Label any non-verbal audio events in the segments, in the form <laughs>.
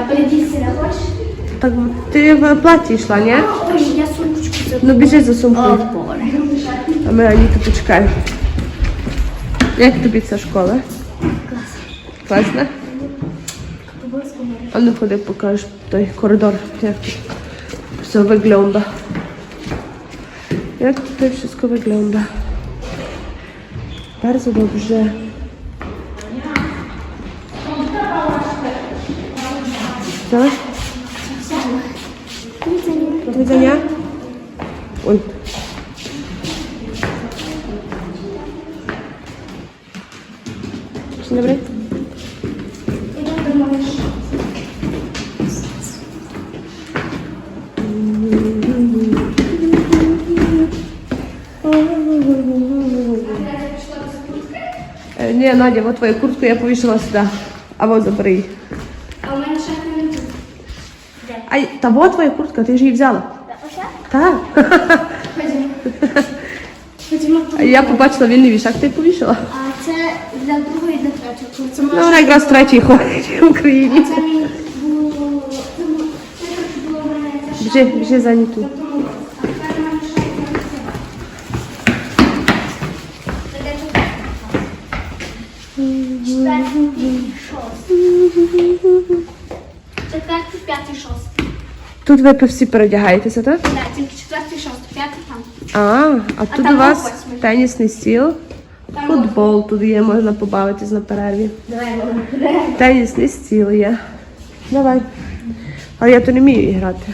А передійся не хочеш? Так ти в платі йшла, ні? Ой, я сумочку забула. Ну біжи за сумкою. О, Боже. А ми Аліту почекаємо. Як тобі ця школа? Класна. Класна? А ну ходи, покажеш той коридор, як тут все вигляда. Як тут все вигляда? Bardzo dobrze. Co? Do widzenia. Oj. Dzień dobry. Е, Надя, вот твою куртку я повісила сюди. А вот забери її. А у мене ще не тут. Ай, та вот твоя куртка, ти ж її взяла. Так. Ходімо. Ходімо. А Я побачила вільний вішак, ти повішала. А це для другої для третього. Це Ну, вона якраз третій ходить в Україні. Це мій було... Біжи, біжи за Аніту. Тому, а тепер в мене ще є це. Це де тут? Четвертий, шостий. Четвертий, п'ятий, шостий. Тут ви всі передягаєтеся, так? Так, тільки четвертий, шостий, п'ятий там. А, а тут там у вас восьмий. тенісний стіл, Там футбол тут є, можна побавитись на перерві. Давай. Тенісний стіл є. Давай. Але я то не вмію грати.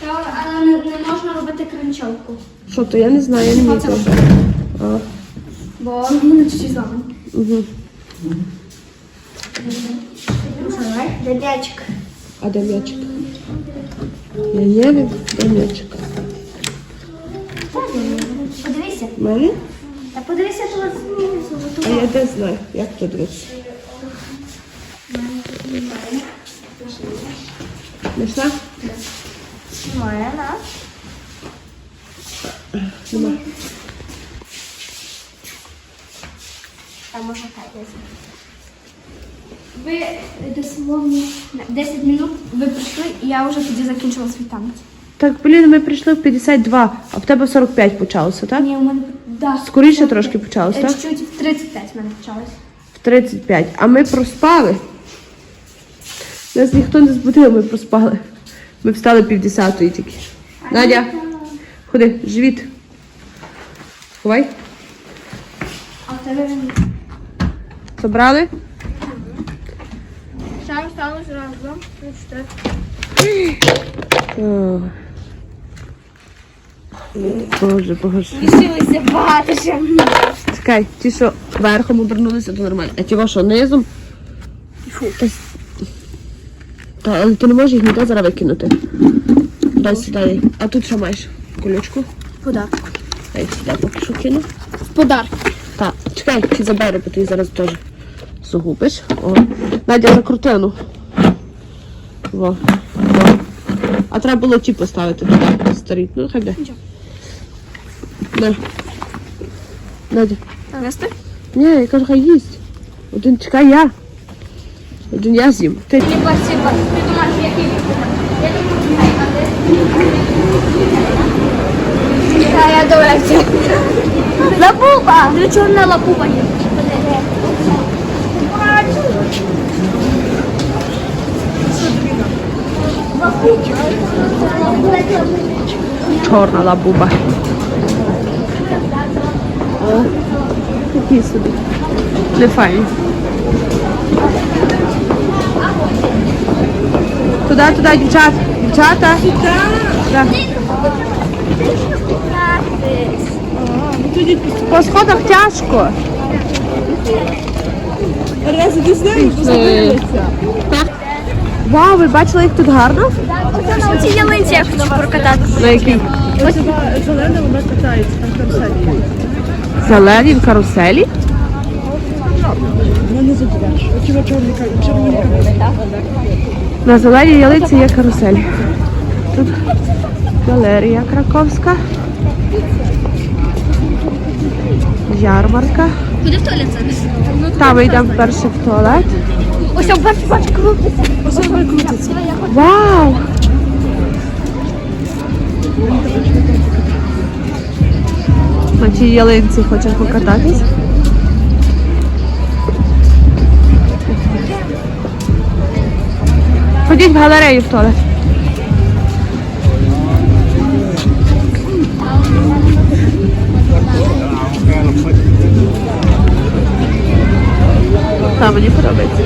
Та, Але не, не можна робити кринчовку. Що то, я не знаю, я не вмію Оце. А, Бо мене чуть-чуть зламано. угу. Давай? А де м'ячик? Я не wiem, де м'ячик. Подивися. Мене? Та подивися тут А я де знаю, як то дивитися. Знайшла? Моя на. Нема. Там можна так десь. Ви дословно 10 минут ви прийшли, і я вже тоді закінчила свій танець. Так, блін, ми прийшли в 52, а в тебе 45 почалося, так? Ні, у мене да, Скоріше трошки почалось, Е, так? Чуть-чуть в 35 в мене почалось. В 35. А ми проспали. Нас ніхто не збудив, ми проспали. Ми встали півдесятої тільки. Надя, ходи, живіт. Ховай. А в тебе він Забрали? Сам стало зразу. О. Боже, боже. Лишилося багато ще. Чекай, ті, що верхом обернулися, то нормально. А ті, що низом. Та, с- та, але ти не можеш їх ніде зараз викинути. Дай сюди. А тут що маєш? Колючку? Подарок. Дай сюди поки що кину. Подарок. Так, чекай, ти забери, бо ти зараз теж загубиш. О. Надя закрути, ну. Во. Во. А треба було ті поставити туди, старі. Ну, хай де. На. Надя. Навести? Ні, я кажу, хай їсть. Один чекай я. Один я з'їм. Ти Ні, спасибо. Ти думаєш, який Я думаю, я добре. Лапуба! Для чого на лапуба є? Чорна лабуба. О, такі собі. Не файні. Туди, туди, дівчат. Дівчата. Да. По сходах тяжко. Вау, ви бачили, як тут гарно? На цій ялинці я хочу прокататися. На якій? Зелена, вона катається, там каруселі. Зелені в каруселі? Вона не забереш. Оці чорні червоні. На зеленій ялиці є карусель. Тут галерія краковська. Ярмарка. Куди в туалет зараз? Та ми йдемо перше в туалет. Ось бач, бач, крутиться. Вона крутиться. Вау! На тій ялинці хочемо покататись. Ходіть в галерею в туалет. Та, мені подобається.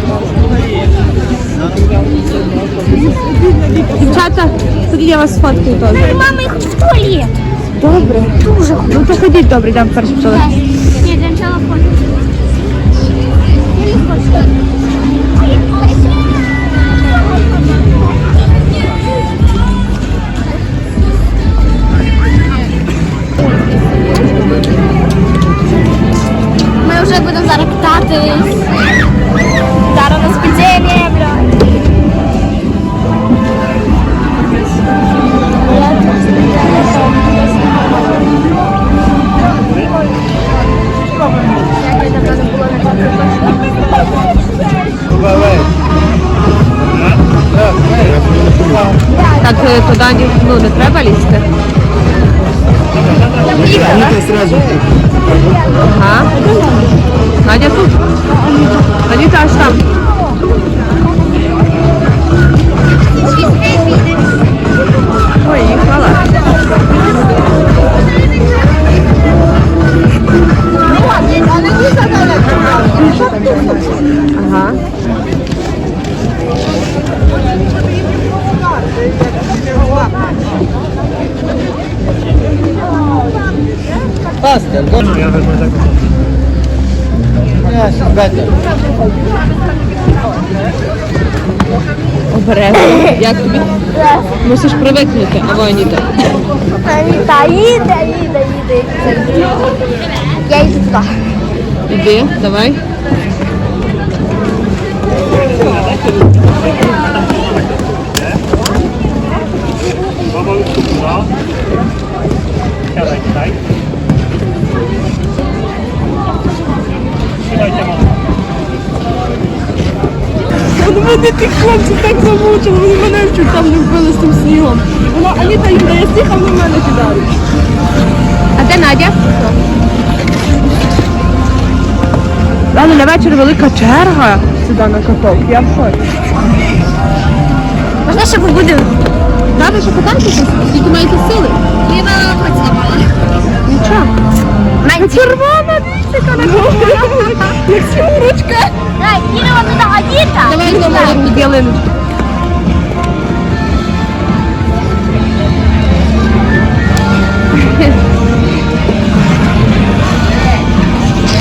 Дівчата, ходіть, я вас сфоткаю теж. Мама, їх хочу в туалет. Добре. Дуже Ну то ходіть, добре, дам першим в туалет. Нет, для начала хочу. Я не хочу. Так, е, туди ну, не треба лізти. Ага. Надя тут. Аніта аж там. Обережно. Як тобі? Мусиш привикнути, або Аніта. Аніта, їде, їде, їде. Я йду туди. Іди, давай. Вони тих хлопців так замучили, вони мене чуть там не вбили з тим снігом. Вона Аніта їм дає сніг, а вони в мене кидають. А де Надя? Рано на вечір велика черга сюди на каток. Я в шоці. Можна ще побудемо? Треба, що кататися? Скільки маєте сили? Я мала хоч зламала. Нічого. Червона вісика на <laughs> Як сімурочка. Дай, їдемо туди, Аніта. Давай знову під ялиночку.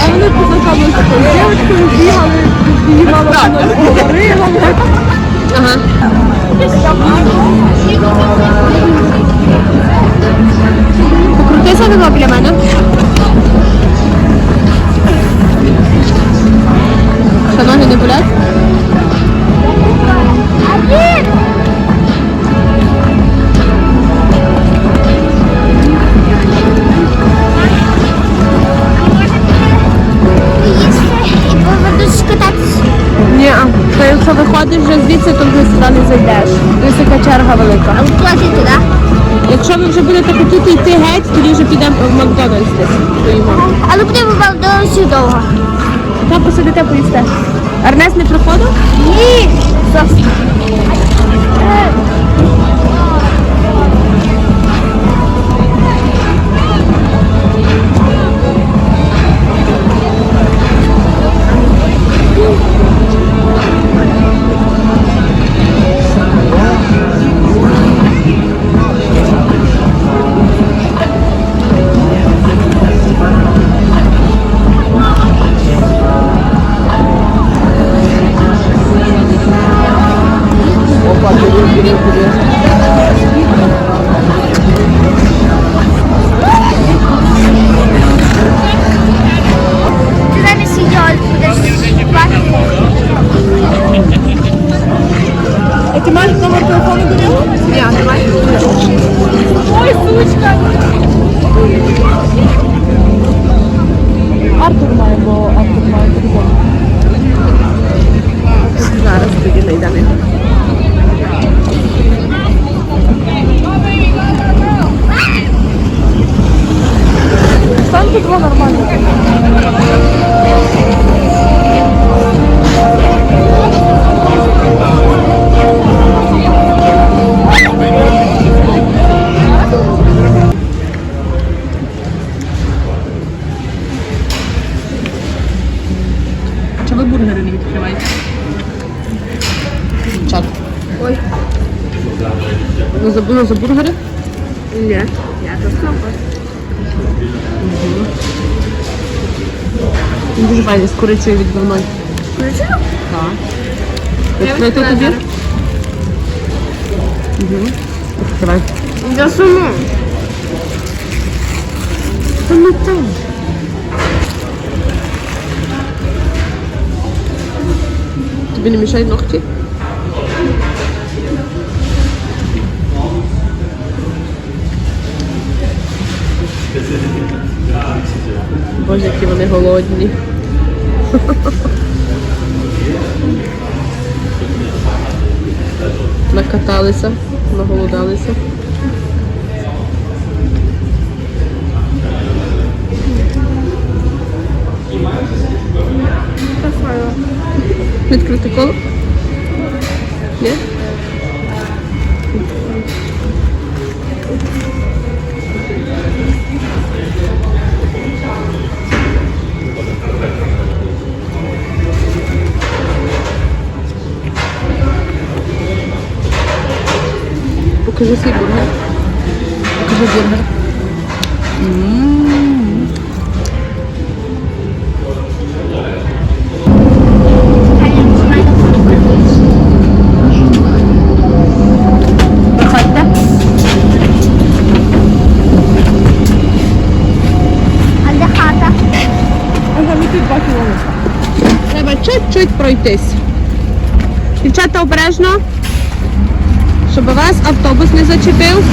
А вони познайомилися з такою дівчинкою, бігали, знімали, бігали, говорили. Ага. Покрутися було біля мене. Сюди не зайдеш. Ось така черга велика. А платити туди? Якщо ви вже будете хотіти йти геть, тоді вже підемо в Макдональдс десь. Поїмо. Але будемо Макдональдсі довго. Там посидите, поїсте. Арнес не проходив? Ні. Зовсім. що ви бургери не відкриваєте. Чат. Ой. Ви забули за бургери? Ні, я тут хлопець. Дуже файні, з курицею відбивною. Курицею? Так. Відкрити тобі? Угу. Відкривай. Я сумую. Тобі не мішають ногті? Боже, які вони голодні. Накаталися, наголодалися. Відкрити коло? Ні? Покажи свій бургер. Покажи бургер. Проходьте. Пройтись. Дівчата обережно, щоб вас автобус не зачепив.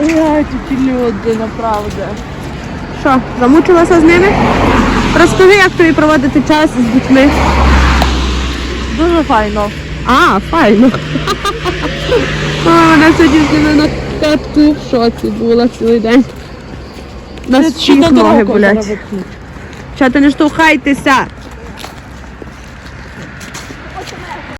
Ой, люди, направду. Що, замучилася з ними? Розкажи, як тобі проводити час з дітьми. Дуже файно. А, файно. О, вона сьогодні з ними на тату в шоці була цілий день. У Нас всіх ноги болять. Чата, не штовхайтеся.